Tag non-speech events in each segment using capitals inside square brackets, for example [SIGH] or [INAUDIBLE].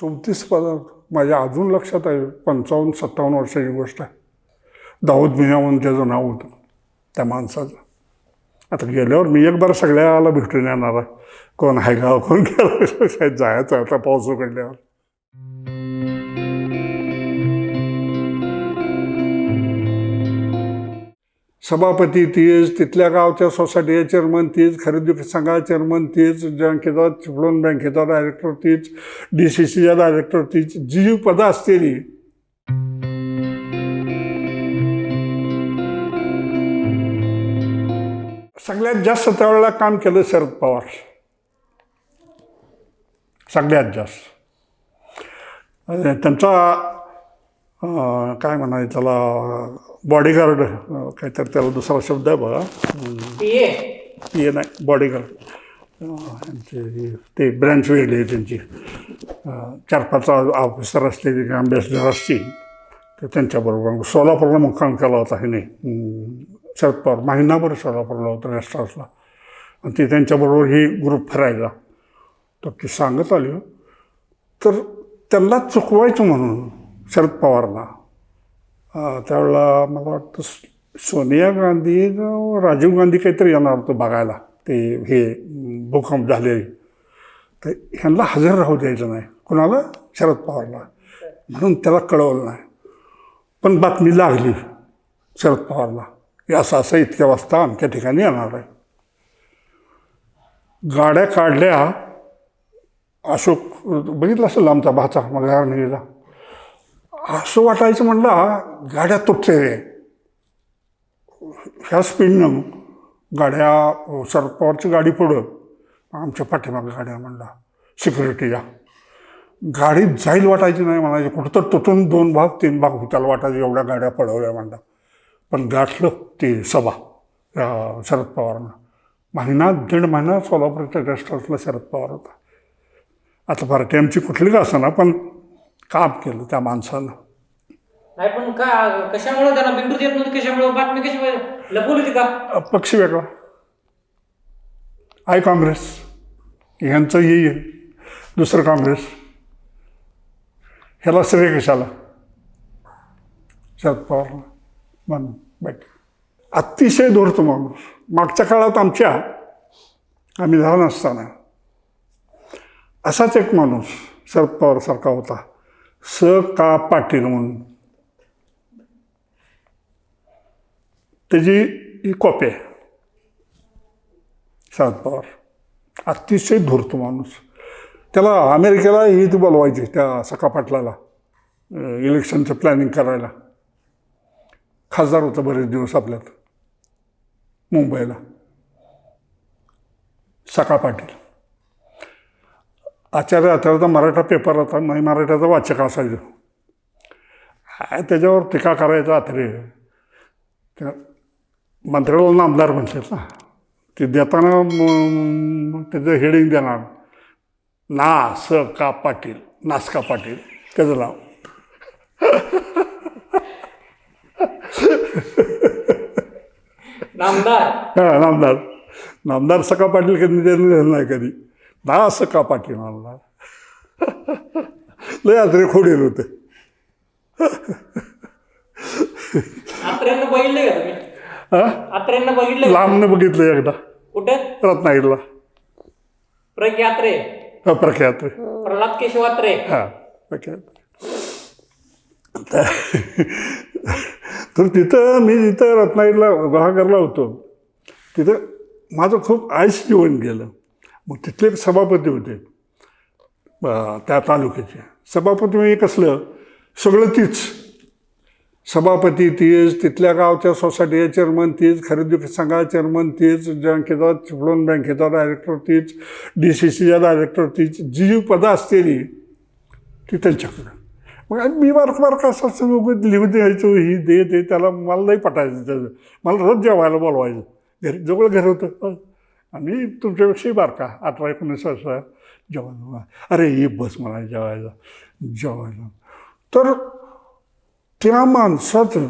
चौतीस पदार्थ. माझ्या अजून लक्षात आहे पंचावन्न सत्तावन्न वर्षाची गोष्ट आहे. दाऊद मिया म्हणून त्याचं नाव होतं त्या माणसाचं. आता गेल्यावर मी एक बार सगळ्याला भेटून येणार आहे. कोण आहे का कोण गेला [LAUGHS] जायचं आता पाऊस उघडल्यावर. सभापती तीच तिथल्या गावच्या सोसायटीचे चेअरमन तीच खरेदी संघाचे चेअरमन तीच बँकेचा चिपळूण बँकेचा डायरेक्टर तीच डी सी सीचा डायरेक्टर तीच जी जी पदं असलेली सगळ्यात जास्त त्यावेळेला काम केलं शरद पवार. सगळ्यात जास्त. त्यांचा काय म्हणायचं त्याला बॉडीगार्ड काहीतरी त्याला दुसरा शब्द आहे बघा. ये हे नाही बॉडीगार्ड यांचे ते ब्रँच वेगळी आहे त्यांची. चार पाच ऑफिसर किंवा अँबॅसिडर असतील तर त्यांच्याबरोबर सोलापूरला मुक्काम केला होता ह्याने. शरद पवार महिनाभर सोलापूरला होता रेस्ट हाऊसला आणि ते त्यांच्याबरोबर ही ग्रुप फिरायला. तर ती सांगत आली. तर त्यांना चुकवायचं म्हणून शरद पवारला त्यावेळेला मला वाटतं सोनिया गांधी राजीव गांधी काहीतरी येणार होतं बघायला ते हे भूकंप झाले तर ह्यांना हजर राहू द्यायचं नाही कुणाला शरद पवारला म्हणून त्याला कळवलं नाही पण बातमी लागली शरद पवारला की असं असं इतक्या वाजता आमच्या ठिकाणी येणार आहे गाड्या काढल्या अशोक बघितलं असेल आमचा भाचा मग गेला असं वाटायचं म्हणला गाड्या तुटते रे. ह्या स्पीडनं गाड्या शरद पवारची गाडी पुढं आमच्या पाठीमाग गाड्या म्हणला सिक्युरिटीच्या गाडी जाईल वाटायची नाही म्हणायची कुठं तर तुटून दोन भाग तीन भाग होत्याला वाटायचे एवढ्या गाड्या पडवल्या म्हणला. पण गाठलं ती सभा शरद पवारांना. महिना दीड महिना सोलापूरच्या गेस्ट हाऊसला शरद पवार होता. आता पार्टी आमची कुठली का असना पण काम केलं त्या माणसानं. नाही पण का कशामुळे त्यांना बिंदू देत नव्हते? कशामुळे? बातमी कशामुळे लपवली होती का? पक्ष वेगळा. I Congress. ह्यांचं येईल दुसरं काँग्रेस. ह्याला श्रेय कशाला? शरद पवारला. म्हणून बाकी अतिशय धोरतो माणूस. मागच्या काळात आमच्या आम्ही लहान असताना असाच एक माणूस शरद पवारसारखा होता. स का पाटील म्हणून. त्याची ही कॉपी आहे. शरद पवार. अतिशय धूर्त माणूस. त्याला अमेरिकेला ही ती बोलवायची त्या सखा पाटलाला इलेक्शनचं प्लॅनिंग करायला. खासदार होता बरेच दिवस आपल्यात. मुंबईला. सखा पाटील. आचार्य आचार्याचा मराठा पेपर होता मी मराठ्याचा वाचक असायचो. काय त्याच्यावर टीका करायचा आत्रे त्या मंत्र्याला नामदार म्हणतात ना. ते देताना त्याचं हेडिंग देणार. ना स का पाटील. नासका पाटील. त्याचं नाव. नामदार. हा नामदार. नामदार सका पाटील कधी त्यांनी नाही कधी. ना सका पाटील नामदार लय आत्रे खोडेल होते. का का? लांबनं बघितलं एकदा. कुठं? रत्नागिरीला. प्रग यात्रे हा, प्रख्यात प्रल्हाद केशव यात्रे हा प्रख्यात तर तिथं मी जिथं रत्नागिरीला गुहागरला होतो तिथं माझं खूप आयुष्य जीवन गेलं. मग तिथले एक सभापती होते त्या तालुक्याचे. सभापती म्हणजे कसलं? सगळं तीच. सभापती तीच तिथल्या गावच्या सोसायटीचे चेअरमन तीच खरेदी संघाचा चेअरमन तीच बँकेचा चिपळूण बँकेचा डायरेक्टर तीच डी सी सीचा डायरेक्टर तीच जी जी पदं असलेली ती त्यांच्याकडं. मग आणि मी बारक बारक असं असं लिहून द्यायचो ही दे दे त्याला मला नाही पटायचं. त्याचं मला रोज जेवायला बोलवायचं. घरी जवळ घर होतं. आणि तुमच्यापेक्षाही बारका अठरा एकोणीस वर्ष जेवण अरे ही बस मला जेवायला जेवायला. तर त्या माणसाचं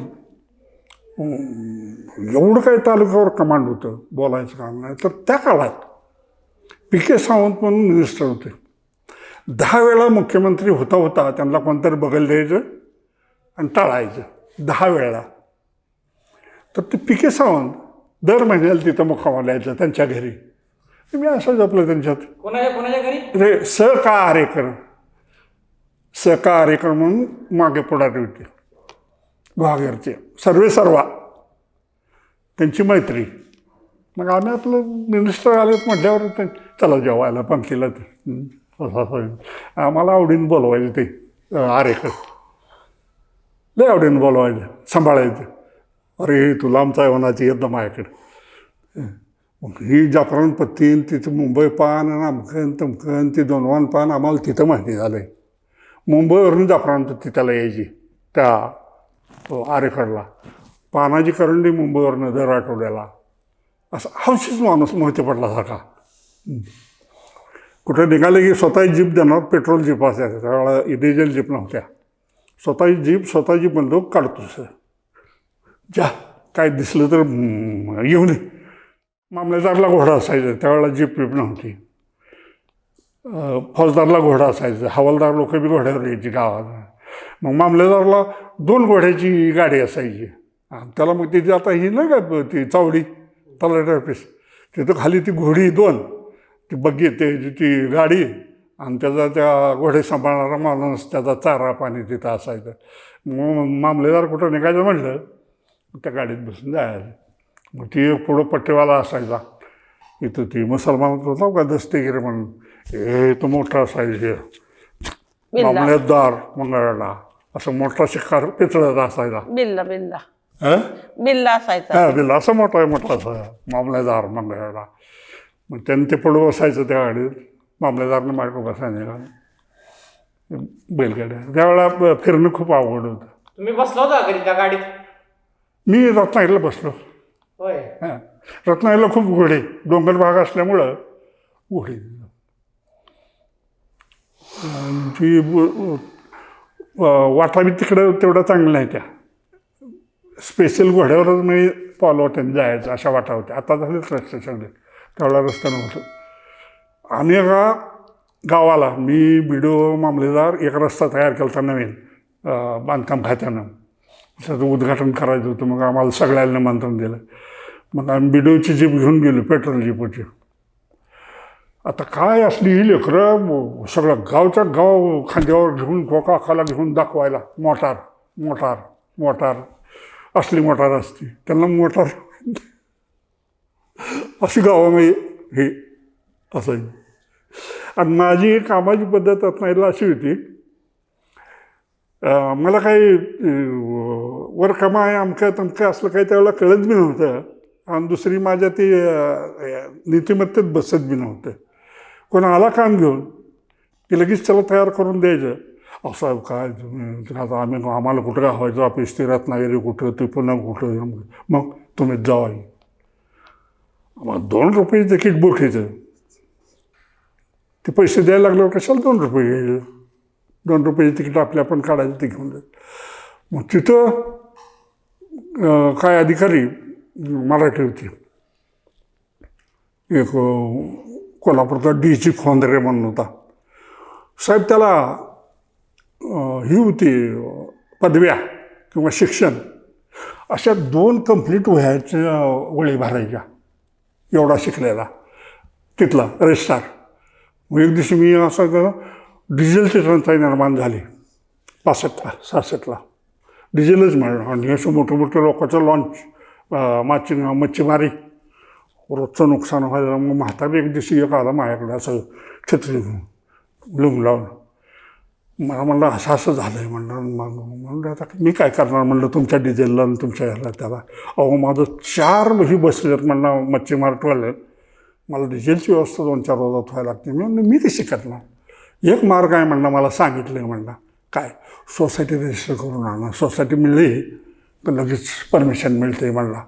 एवढं काही तालुक्यावर कमांड होतं बोलायचं काम नाही. तर त्या काळात पी के सावंत म्हणून मिनिस्टर होते. दहा वेळा मुख्यमंत्री होता होता त्यांना कोणतरी बगल द्यायचं आणि टाळायचं दहा वेळा. तर ते पिके सावंत दर महिन्याला तिथं मुक्कामाला यायचं त्यांच्या घरी. मी असं जपलं त्यांच्यात. कोणाच्या कोणाच्या घरी? रे स का आरेकर स का आरेकर म्हणून मागे पुढारी होते. गुहागरचे सर्वे सर्वा. त्यांची मैत्री. मग आम्ही आपलं मिनिस्टर आलेत म्हटल्यावर ते चला जेवायला पंक्तीला आम्हाला आवडीनं बोलवायचे ते आरेकर. लय आवडीनं बोलवायचे सांभाळायचे. अरे तुला आमचा होण्याची येत माझ्याकडे. ही जाफरान पत्तीन तिथं मुंबई पान आणि अमकन तमकन ते दोनवान पान आम्हाला तिथं माहिती झालं आहे मुंबईवरून जाफरान पत्ती त्याला यायची त्या आरेखडला पानाची करंडी मुंबईवरनं दर आठवड्याला. असं हौशीच माणूस माहिती पडला सारखा कुठं निघाले की स्वतःची जीप देणार पेट्रोल जीप असायचं. त्यावेळेला डिझेल जीप नव्हत्या. स्वतःची जीप स्वतःची बंदूक काढतोस जा काय दिसलं तर येऊन येऊ नये मामलेदारला घोडा असायचा त्यावेळेला जीप पीप नव्हती. फौजदारला घोडा असायचा हवालदार लोक बी घोड्यावर यायची गावात मग मामलेदारला दोन घोड्याची गाडी असायची. आणि त्याला मग तिथे आता ही नाही का ती चावडी तलाठी ऑफिस. तिथं खाली ती घोडी दोन ती बग्गी ते ती गाडी आणि त्याचा त्या घोडे सांभाळणारा माणूस त्याचा चारा पाणी तिथं असायचं. मग मामलेदार कुठं निघायचं म्हटलं त्या गाडीत बसून जायचं मग ती एक पुढं पट्टेवाला असायचा. इथं ती मुसलमान होता का दस्तेगिरी म्हणून. हे तो मोठा असायचे बिल्ला. मामलेदार मंगळाला. असं मोठा शिकार पितळाचा असायचा. बिल्ला बिल्ला. हं? बिल्ला असायचा. हा बिल असं मोठा आहे मोठा असा मामलेदार मंगळाला. मग त्यांनी ते पुढं बसायचं त्या गाडीत. मामलेदारनं मार्ग बसायचं का बैलगाड्या. त्यावेळेला फिरणं खूप आवड होतं. तुम्ही बसला होता घरी त्या गाडीत? मी रत्नागिरीला बसलो. होय. हां. रत्नागिरीला खूप घोडे डोंगर भाग असल्यामुळं घोडे व- वाटा बी तिकडं तेवढ्या चांगल्या नाही त्या. स्पेशल घोड्यावरच मी पॉलवट्याने जायचं अशा वाटा होत्या. आता झालेच रस्ते सगळे तेवढा रस्ता नव्हतं. आम्ही एका गावाला मी बिडो मामलेदार एक रस्ता तयार केला होता नवीन बांधकाम खात्यानं. त्याचं उद्घाटन करायचं होतं मग आम्हाला सगळ्यांना निमंत्रण दिलं. मग आम्ही बिडोची जीप घेऊन गेलो पेट्रोल जीपची आता काय असली ही लेकरं सगळं गावच्या गाव खांद्यावर घेऊन कोका खाला घेऊन दाखवायला मोटार मोटार मोटार असली मोटार असती. त्यांना मोटार [LAUGHS] अशी गावामध्ये हे असायची. आणि माझी कामाची पद्धत रत्नागिरीला अशी होती मला काही वर कमाय अमकं तमकं असलं काही त्यावेळेला कळत बी नव्हतं. आणि दुसरी माझ्या ती नीतिमत्तेत बसत बी नव्हतं. कोण आला काम घेऊन की लगेच त्याला तयार करून द्यायचं. असं काय? आता आम्ही आम्हाला कुठं काय व्हायचं ऑफिस स्त्री रत्नागिरी कुठं? ते पुन्हा कुठं? मग तुम्ही जावा. मग दोन रुपये तिकीट बोटीचं ते पैसे द्यायला लागल्यावर कशाला दोन रुपये घ्यायचं? दोन रुपयाची तिकीट आपल्या आपण काढायचं ते घेऊन जायचं. मग तिथं काय अधिकारी मराठी होते. एक कोल्हापूरचा डी ची खोंदरे म्हणून होता. साहेब त्याला ही होती पदव्या किंवा शिक्षण. अशा दोन कंप्लीट वह्याच्या वळी भरायच्या. एवढा शिकलेला. तिथला रजिस्टार मग एक दिवशी मी असं केलं डिझेलची टंचाई निर्माण झाली. पासष्टला सहासष्टला. डिझेलच मिळणार आणि असं मोठं मोठं लोकांचं लॉन्च माची मच्छीमारी. रोजचं नुकसान व्हायला मग म्हातारी एक दिवशी एक आला माझ्याकडे असं छत्री घेऊन लुंग लावून. मला म्हणलं असं असं झालं आहे म्हणलं मग म्हणलं आता मी काय करणार? म्हणलं तुमच्या डिझेलला आणि तुमच्या ह्याला त्याला. अहो माझं चार ही बसलेत म्हणलं मच्छीमार टोले मला डिझेलची व्यवस्था दोन चार रोजात व्हायला लागते. मी मी कशी करणार? एक मार्ग आहे म्हणणं मला सांगितलं आहे म्हणणं काय? सोसायटी रजिस्टर करून आणा. सोसायटी मिळली तर लगेच परमिशन मिळते म्हणला.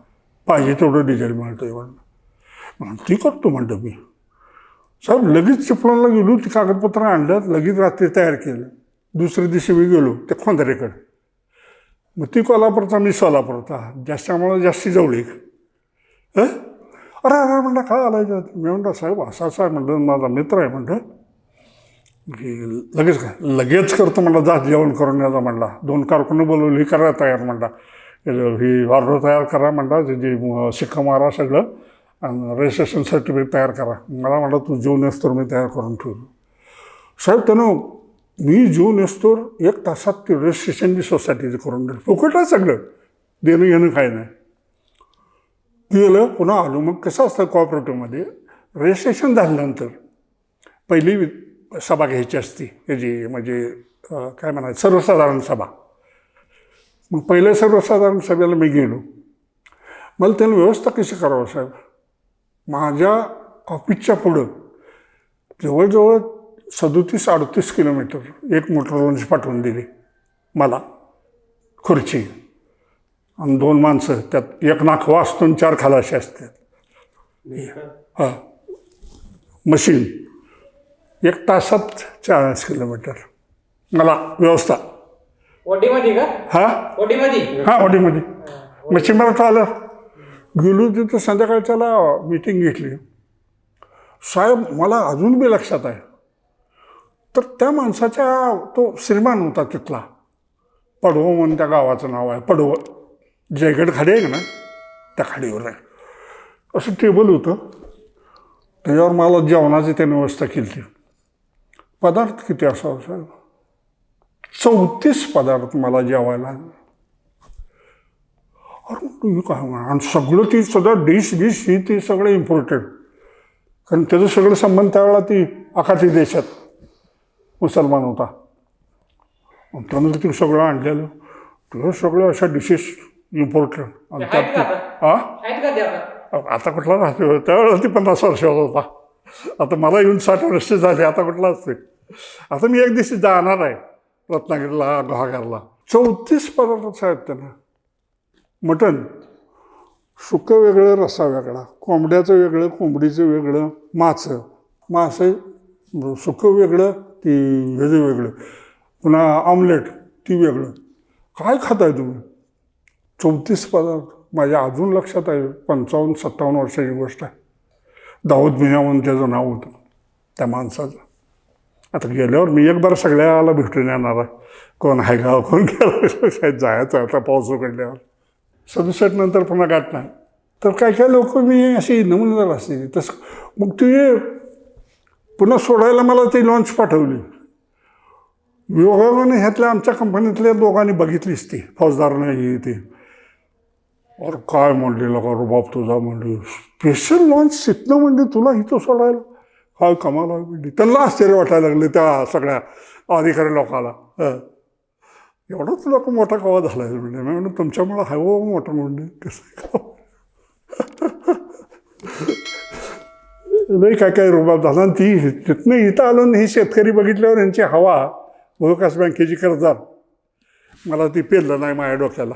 पाहिजे तेवढं डिझेल मिळतं आहे म्हणलं ती करतो म्हणतो मी. साहेब लगेच चिपळूणला गेलो ती कागदपत्र आणलं लगेच रात्री तयार केलं. दुसऱ्या दिवशी मी गेलो त्या खोंदरेकडे. मग ती कोल्हापूरचा मी सोलापूरचा. जास्त्यामुळं जास्ती जवळीक अरे अरे म्हणलं काय आलं मी म्हणलं साहेब असा आहे म्हणलं माझा मित्र आहे म्हणलं. लगेच काय? लगेच करतो म्हणला जा जेवण करून याचा म्हणला. दोन कारकुनं बोलवली करायला तयार म्हणला. ही ऑर्डर तयार करा म्हणला जे जे शिक्का मारा सगळं आणि रजिस्ट्रेशन सर्टिफिकेट तयार करा. मला म्हणला तू जेवण तर मी तयार करून ठेवलो साहेब त्यानं मी जेवण येतो एक तासात ते रजिस्ट्रेशन बी सोसायटीचं करून दिलं फुकट आहे सगळं. देणं घेणं काय नाही. गेलं पुन्हा आलो. मग कसं असतं कॉपरेटिव्हमध्ये रजिस्ट्रेशन झाल्यानंतर पहिली सभा घ्यायची असती. याची म्हणजे काय म्हणायचं? सर्वसाधारण सभा. मग पहिल्या सर्वसाधारण सभेला मी गेलो. मला त्यानं व्यवस्था कशी करावं साहेब? माझ्या ऑफिसच्या पुढं जवळजवळ सदोतीस अडतीस किलोमीटर एक मोटर लॉन्च पाठवून दिली मला खुर्ची. आणि दोन माणसं त्यात एक नाखवा असतो आणि चार खालाशी असतात. हां. मशीन. एक तासात चाळीस किलोमीटर. मला व्यवस्था. वडीमध्ये का? हा? वडीमध्ये हां ऑडीमध्ये मच्छी मराठा आलं. गेलो तिथं संध्याकाळच्याला मीटिंग घेतली. साहेब मला अजून बी लक्षात आहे. तर त्या माणसाच्या तो श्रीमान होता तिथला. पडवळ म्हणून त्या गावाचं नाव आहे. पडवळ जयगड खाडी आहे ना? त्या खाडीवर आहे. असं टेबल होतं. त्याच्यावर मला जेवणाची त्याने व्यवस्था केली पदार्थ किती असावं साहेब चौतीस पदार्थ मला जेवायला अरे तुम्ही काय म्हणा? आणि सगळं ती सगळं डिश डिश ही ती सगळं इम्पॉर्टंट कारण त्याचं सगळं संबंध त्यावेळेला ती आखाती देशात मुसलमान होता. आणि त्यानं ते सगळं आणलेलं. तुझं सगळं अशा डिशेस इम्पॉर्टंट आणि त्यात हां? आता? कुठला राहतो? त्यावेळेला ती पन्नास वर्षाचा होता आता मला येऊन साठ वर्ष झाली आता कुठला असते आता मी एक दिवशी जाणार आहे रत्नागिरीला गुहागरला. चौतीस पदार्थ आहेत त्यांना. मटण. सुकं वेगळं रस्सा वेगळा. कोंबड्याचं वेगळं कोंबडीचं वेगळं मासं. मासे सुकं वेगळं ती ह्याचं वेगळं. पुन्हा ऑमलेट ती वेगळं. काय खाताय तुम्ही? चौतीस पदार्थ. माझ्या अजून लक्षात आहे पंचावन्न सत्तावन्न वर्षाची गोष्ट आहे. दाऊद मियावून त्याचं नाव होतं त्या माणसाचं. आता गेल्यावर मी एक बार सगळ्याला भेटून येणार कोण आहे का कोण गेला काय [LAUGHS] जायचं आता पाऊस उघडल्यावर सदुसष्ट नंतर पुन्हा गाठणार नाही. तर काय काय लोक मी अशी नमून झालं असते. तसं मग तुझे पुन्हा सोडायला मला ती लॉन्च पाठवली. योगाने ह्यातल्या आमच्या कंपनीतल्या दोघांनी बघितलीच ती फौजदार नाही ते. अरे काय म्हणली का रुबाब तुझा म्हणली. स्पेशल लॉन्च तिथनं म्हणली तुला इथं सोडायला. काय कमाल म्हणजे त्यांना आश्चर्य वाटायला लागले त्या सगळ्या अधिकारी लोकाला. एवढंच लोक मोठा कवा झाला आहे म्हणजे? मी तुमच्यामुळं हवं हो मोठा म्हणजे कसं लई काय काय रुबाब झाला. आणि ती तिथनं इथं आलो आणि ही शेतकरी बघितल्यावर यांची हवा विकास बँकेची कर्जदार मला ती पेरलं नाही माझ्या डोक्याला.